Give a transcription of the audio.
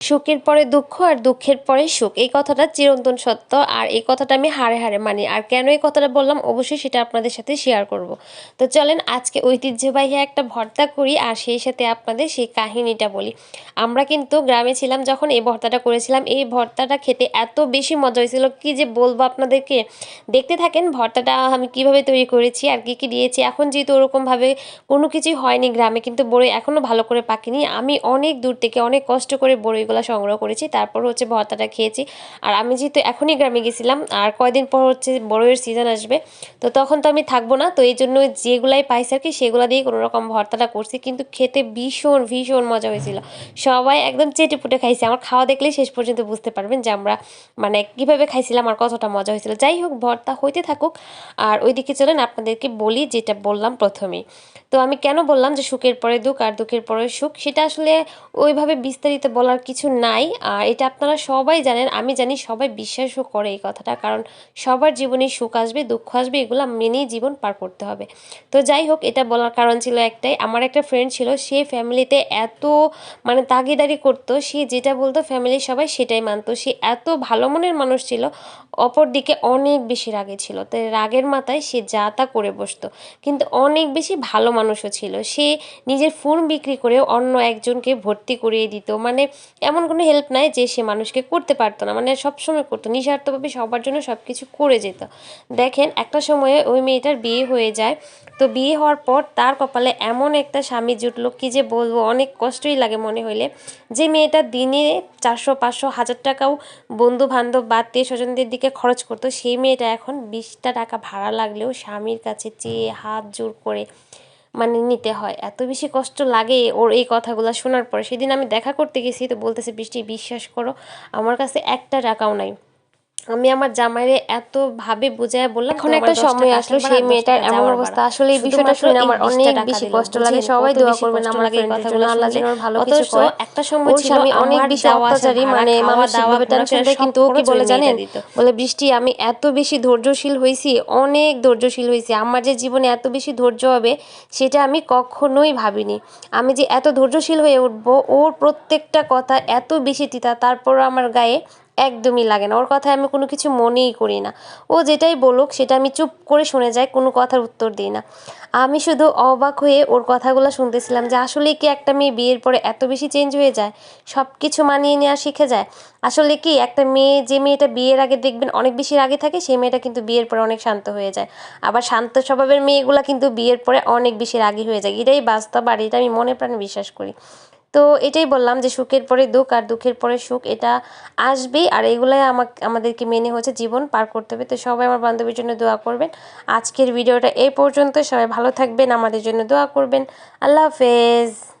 সুখের পরে দুঃখ আর দুঃখের পরে সুখ। এই কথাটা চিরন্তন সত্য আর এই কথাটা আমি হাড়ে হারে মানি। আর কেন এই কথাটা বললাম? অবশ্যই সেটা আপনাদের সাথে শেয়ার করব। তো চলেন আজকে ঐতিহ্যবাহী একটা ভর্তা করি আর সেই সাথে আপনাদের সেই কাহিনীটা বলি। আমরা কিন্তু গ্রামে ছিলাম, যখন এই ভর্তাটা করেছিলাম, এই ভর্তাটা খেতে এত বেশি মজা হয়েছিল। কি যে বলব আপনাদেরকে? দেখতে থাকেন, ভর্তাটা আমি কীভাবে তৈরি করেছি আর কি কি দিয়েছি। এখন যেহেতু ওরকমভাবে কোনো কিছুই হয়নি গ্রামে, কিন্তু বড়ই এখনও ভালো করে পাকেনি। আমি অনেক দূর থেকে অনেক কষ্ট করে বড়ইগুলো সংগ্রহ করেছি, তারপর হচ্ছে ভর্তাটা খেয়েছি। আর আমি যেহেতু এখনই গ্রামে গেছিলাম, আর কয়দিন পর হচ্ছে বড়ইয়ের সিজন আসবে, তো তখন তো আমি থাকব না, তো এই জন্য যেগুলাই পাইছি আর কি, সেগুলো দিয়ে কোনো রকম ভর্তাটা করছি। কিন্তু খেতে ভীষণ ভীষণ মজা হয়েছিল। সবাই একদম চেটে পুটে খাইছে, আমার খাওয়া দেখলেই শেষ পর্যন্ত বুঝতে পারবেন যে আমরা মানে কীভাবে খাইছিলাম আর কতটা মজা হয়েছিল। যাই হোক, ভর্তা হইতে থাকুক। আর ওইদিকে চলেন, আপনাদেরকে বলি যেটা বললাম প্রথমেই। তো আমি কেন বললাম যে সুখের পরে দুঃখ আর দুঃখের পরে সুখ? সেটা আসলে ওইভাবে বিস্তারিত বলার কিছু নাই। আর এটা আপনারা সবাই জানেন, আমি জানি সবাই বিশ্বাসও করে এই কথাটা, কারণ সবার জীবনে সুখ আসবে, দুঃখ আসবে, এগুলো মেনেই জীবন পার করতে হবে। তো যাই হোক, এটা বলার কারণ ছিল একটাই। আমার একটা ফ্রেন্ড ছিল, সে ফ্যামিলিতে এত মানে তাগিদারি করতো, সে যেটা বলতো ফ্যামিলির সবাই সেটাই মানতো। সে এত ভালো মনের মানুষ ছিল অপর দিকে অনেক বেশি রাগে ছিল। তাই রাগের মাথায় সে যা তা করে বসতো। কিন্তু অনেক বেশি ভালো মানুষও ছিল। সে নিজের ফোন বিক্রি করে অন্য একজনকে ভর্তি করিয়ে দিত। মানে এমন কোনো হেল্প নাই যে সে মানুষকে করতে পারতো না। মানে সবসময় করতো, নিঃস্বার্থভাবে সবার জন্য সব কিছু করে যেত। দেখেন, একটা সময়ে ওই মেয়েটার বিয়ে হয়ে যায়। তো বিয়ে হওয়ার পর তার কপালে এমন একটা স্বামী জুটলো কি যে বলব, অনেক কষ্টই লাগে মনে হইলে। যে মেয়েটা দিনে চারশো, পাঁচশো, হাজার টাকাও বন্ধু বান্ধব বা আত্মীয় স্বজনদের দিকে খরচ করতো, সেই মেয়েটা এখন বিশটা টাকা ভাড়া লাগলেও স্বামীর কাছে চেয়ে হাত জোর করে মানে নিতে হয়। এত বেশি কষ্ট লাগে ওর এই কথাগুলো শোনার পর। সেদিন আমি দেখা করতে গেছি, তো বলতেছে, বৃষ্টি, বিশ্বাস করো, আমার কাছে একটা টাকাও নাই। আমি আমার জামাইরে এত ভাবে বুঝায় বললাম এখন একটা সময় আসলো সেই মেয়েটার এমন অবস্থা। আসলে এই বিষয়টা শুনে আমার অনেক বেশি কষ্ট লাগে। সবাই দোয়া করবেন আমার এই কথাগুলো আল্লাহ যেন ভালো কিছু করে। একটা সময় ছিল আমি অনেক বেশি অত্যাচারী। মানে মামা দাওয়া টেনশন কিন্তু ও কি বলে জানেন বলে বৃষ্টি আমি এত বেশি ধৈর্যশীল হয়েছি অনেক ধৈর্যশীল হয়েছি। আমার যে জীবনে এত বেশি ধৈর্য হবে সেটা আমি কখনোই ভাবিনি। আমি যে এত ধৈর্যশীল হয়ে উঠবো ওর প্রত্যেকটা কথা এত বেশি তিতা তারপর আমার গায়ে একদমই লাগে না। ওর কথায় আমি কোনো কিছু মনেই করি না। ও যেটাই বলুক, সেটা আমি চুপ করে শুনে যাই, কোনো কথার উত্তর দিই না। আমি শুধু অবাক হয়ে ওর কথাগুলো শুনতেছিলাম যে, আসলে কি একটা মেয়ে বিয়ের পরে এত বেশি চেঞ্জ হয়ে যায়? সব কিছু মানিয়ে নেওয়া শিখে যায়? আসলে কি একটা মেয়ে, যে মেয়েটা বিয়ের আগে দেখবেন অনেক বেশি রাগে থাকে, সেই মেয়েটা কিন্তু বিয়ের পরে অনেক শান্ত হয়ে যায়। আবার শান্ত স্বভাবের মেয়েগুলো কিন্তু বিয়ের পরে অনেক বেশি রাগী হয়ে যায়। এটাই বাস্তব আর এটা আমি মনে প্রাণে বিশ্বাস করি। তো এটাই বললাম যে সুখের পরে দুঃখ আর দুঃখের পরে সুখ, এটা আসবেই। আর এগুলাই আমাকে, আমাদেরকে মেনে হচ্ছে জীবন পার করতে হবে। তো সবাই আমার বান্ধবীর জন্য দোয়া করবেন। আজকের ভিডিওটা এই পর্যন্ত সবাই ভালো থাকবেন, আমাদের জন্য দোয়া করবেন। আল্লাহ হাফেজ।